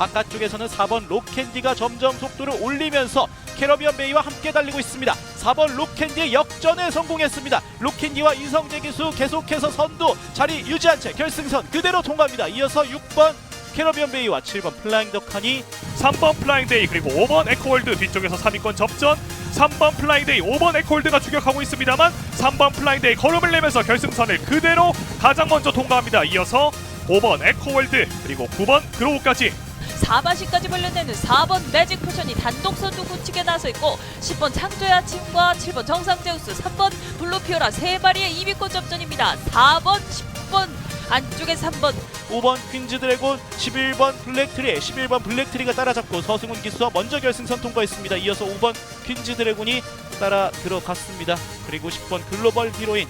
바깥쪽에서는 4번 로캔디가 점점 속도를 올리면서 캐러비언 베이와 함께 달리고 있습니다. 4번 로캔디의 역전에 성공했습니다. 로캔디와 이성재 기수 계속해서 선두 자리 유지한 채 결승선 그대로 통과합니다. 이어서 6번 캐러비언 베이와 7번 플라잉 더칸이 3번 플라잉 데이 그리고 5번 에코월드 뒤쪽에서 3위권 접전 3번 플라잉 데이 5번 에코월드가 추격하고 있습니다만 3번 플라잉 데이 걸음을 내면서 결승선을 그대로 가장 먼저 통과합니다. 이어서 5번 에코월드 그리고 9번 그로우까지 4바시까지 벌려내는 4번 매직 포션이 단독 선두 굳히게 나서 있고 10번 창조의 아침과 7번 정상제우스 3번 블루피오라 세 마리의 2위권 접전입니다. 4번 10번 안쪽에 3번 5번 퀸즈 드래곤 11번 블랙트리 11번 블랙트리가 따라잡고 서승훈 기수와 먼저 결승선 통과했습니다. 이어서 5번 퀸즈 드래곤이 따라 들어갔습니다. 그리고 10번 글로벌 히로인